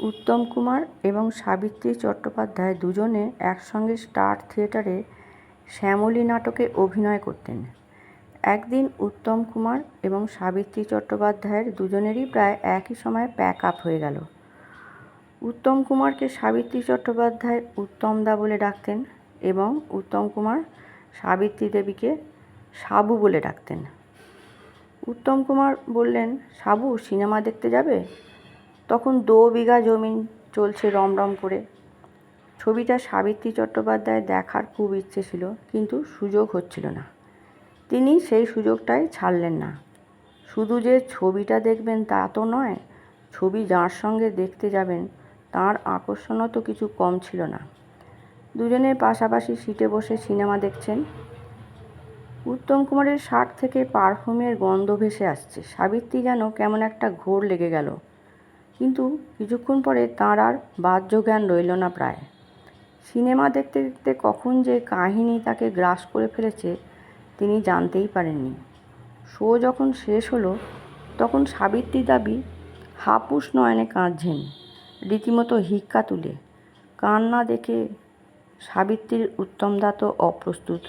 উত্তম কুমার এবং সাবিত্রী চট্টোপাধ্যায় দুজনে একসঙ্গে স্টার থিয়েটারে শ্যামলী নাটকে অভিনয় করতেন। একদিন উত্তম কুমার এবং সাবিত্রী চট্টোপাধ্যায়ের দুজনেরই প্রায় একই সময় প্যাক আপ হয়ে গেল। উত্তম কুমারকে সাবিত্রী চট্টোপাধ্যায় উত্তমদা বলে ডাকতেন এবং উত্তম কুমার সাবিত্রী দেবীকে সাবু বলে ডাকতেন। উত্তম কুমার বললেন, সাবু, সিনেমা দেখতে যাবে? তখন দো বিঘা জমি চলছে রমরম করে। ছবিটা সাবিত্রী চট্টোপাধ্যায় দেখার খুব ইচ্ছে ছিল, কিন্তু সুযোগ হচ্ছিল না। তিনি সেই সুযোগটাই ছাড়লেন না। শুধু যে ছবিটা দেখবেন তা তো নয়, ছবি যার সঙ্গে দেখতে যাবেন তার আকর্ষণও তো কিছু কম ছিল না। দুজনের পাশাপাশি সিটে বসে সিনেমা দেখছেন। উত্তম কুমারের শার্ট থেকে পারফিউমের গন্ধ ভেসে আসছে। সাবিত্রী যেন কেমন একটা ঘোর লেগে গেল। কিন্তু কিছুক্ষণ পরে তাঁর আর বাহ্য জ্ঞান রইল না প্রায়। সিনেমা দেখতে দেখতে কখন যে কাহিনী তাকে গ্রাস করে ফেলেছে, তিনি জানতেই পারেননি। শো যখন শেষ হলো, তখন সাবিত্রী দাবি, হাপুস নয়নে কাঁদছেন, রীতিমতো হিক্কা তুলে। কান্না দেখে সাবিত্রীর উত্তমদা তো অপ্রস্তুত।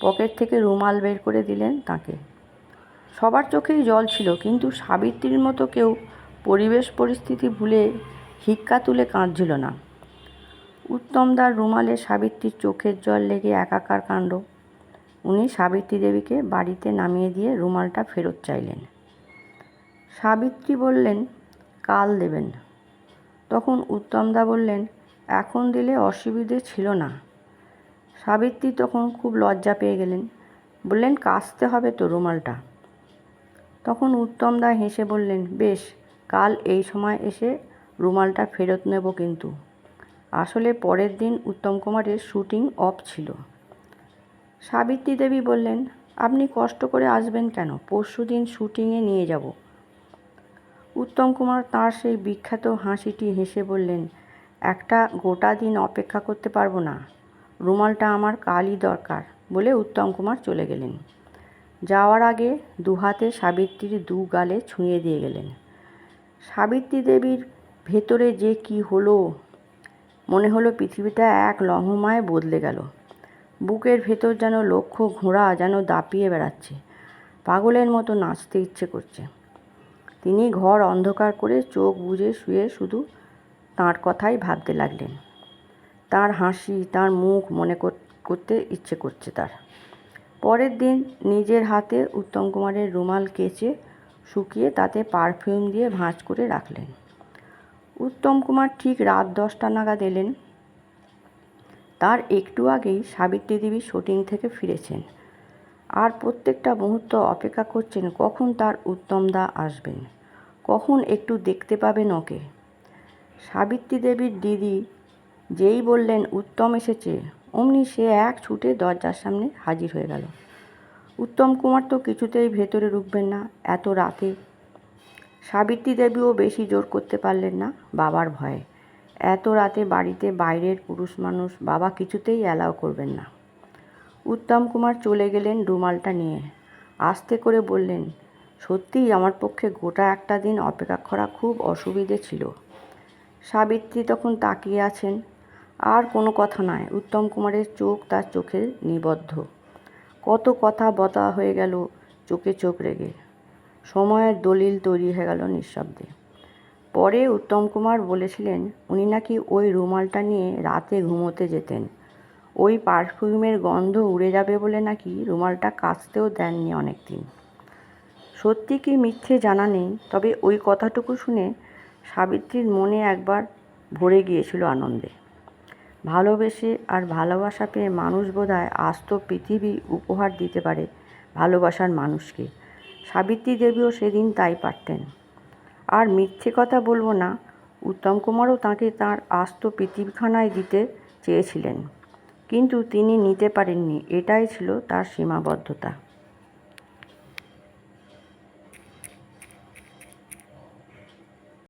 পকেট থেকে রুমাল বের করে দিলেন তাকে। সবার চোখেই জল ছিল, কিন্তু সাবিত্রীর মতো কেউ পরিবেশ পরিস্থিতি ভুলে হিক্কা তুলে কাঁদছিল না। উত্তমদার রুমালে সাবিত্রীর চোখের জল লেগে একাকার কাণ্ড। উনি সাবিত্রী দেবীকে বাড়িতে নামিয়ে দিয়ে রুমালটা ফেরত চাইলেন। সাবিত্রী বললেন, কাল দেবেন। তখন উত্তমদা বললেন, এখন দিলে অসুবিধে ছিল না। সাবিত্রী তখন খুব লজ্জা পেয়ে গেলেন। বললেন, কাচতে হবে তো রুমালটা। তখন উত্তমদা হেসে বললেন, বেশ কাল এই সময় এসে রুমালটা ফেরত নেব কিন্তু। আসলে পরের দিন উত্তম কুমারের শুটিং অফ ছিল। সাবিত্রী দেবী বললেন, আপনি কষ্ট করে আসবেন কেন? পরশু দিন শুটিংয়ে নিয়ে যাব। উত্তম কুমার তাঁর সেই বিখ্যাত হাসিটি হেসে বললেন, একটা গোটা দিন অপেক্ষা করতে পারব না। রুমালটা আমার কালই দরকার বলে উত্তম কুমার চলে গেলেন। যাওয়ার আগে দুহাতে সাবিত্রীর দু গালে ছুঁয়ে দিয়ে গেলেন। সাবিত্রী দেবীর ভেতরে যে কি হলো? মনে হলো পৃথিবীটা এক লহমায় বদলে গেল। বুকের ভেতর যেন লক্ষ ঘোড়া যেন দাপিয়ে বেড়াচ্ছে। পাগলের মতো নাচতে ইচ্ছে করছে। তিনি ঘর অন্ধকার করে চোখ বুজে শুয়ে শুধু তাঁর কথাই ভাবতে লাগলেন। তার হাসি, তার মুখ মনে করতে ইচ্ছে করছে তার। পরের দিন নিজের হাতে উত্তম কুমারের রুমাল কেচে শুকিয়ে তাতে পারফিউম দিয়ে ভাঁজ করে রাখলেন। উত্তম কুমার ঠিক রাত দশটা নাগাদ এলেন। তার একটু আগেই সাবিত্রী দেবী শুটিং থেকে ফিরেছেন। আর প্রত্যেকটা মুহূর্ত অপেক্ষা করছেন কখন তার উত্তমদা আসবেন, কখন একটু দেখতে পাবেন ওকে। সাবিত্রী দেবীর দিদি যেই বললেন, উত্তম এসেছে, অমনি সে এক ছুটে দরজার সামনে হাজির হয়ে গেল। উত্তম কুমার তো কিছুতেই ভেতরে ঢুকবেন না, এত রাতে। সাবিত্রী দেবীও বেশি জোর করতে পারলেন না বাবার ভয়ে। এত রাতে বাড়িতে বাইরের পুরুষ মানুষ বাবা কিছুতেই অ্যালাউ করবেন না। উত্তম কুমার চলে গেলেন রুমালটা নিয়ে। আস্তে করে বললেন, সত্যিই আমার পক্ষে গোটা একটা দিন অপেক্ষা করা খুব অসুবিধে ছিল। সাবিত্রী তখন তাকিয়ে আছেন। আর কোনো কথা নয়, উত্তম কুমারের চোখ তার চোখে নিবদ্ধ। কত কথা বতা হয়ে গেল চোখে চোখ রেগে। সময়ের দলিল তৈরি হয়ে গেল নিঃশব্দে। পরে উত্তম কুমার বলেছিলেন, উনি নাকি ওই রুমালটা নিয়ে রাতে ঘুমোতে যেতেন। ওই পারফিউমের গন্ধ উড়ে যাবে বলে নাকি রুমালটা কাচতেও দেননি অনেক দিন সত্যি কি মিথ্যে জানা নেই, তবে ওই কথাটুকু শুনে সাবিত্রীর মনে একবার ভরে গিয়েছিল আনন্দে। ভালোবেসে আর ভালোবাসা পেয়ে মানুষ বোধহয় আস্ত পৃথিবী উপহার দিতে পারে ভালোবাসার মানুষকে। সাবিত্রী দেবীও সেদিন তাই পারতেন। আর মিথ্যে কথা বলব না, উত্তম কুমারও তাঁকে তাঁর আস্ত পৃথিবীখানায় দিতে চেয়েছিলেন। কিন্তু তিনি নিতে পারেননি, এটাই ছিল তার সীমাবদ্ধতা।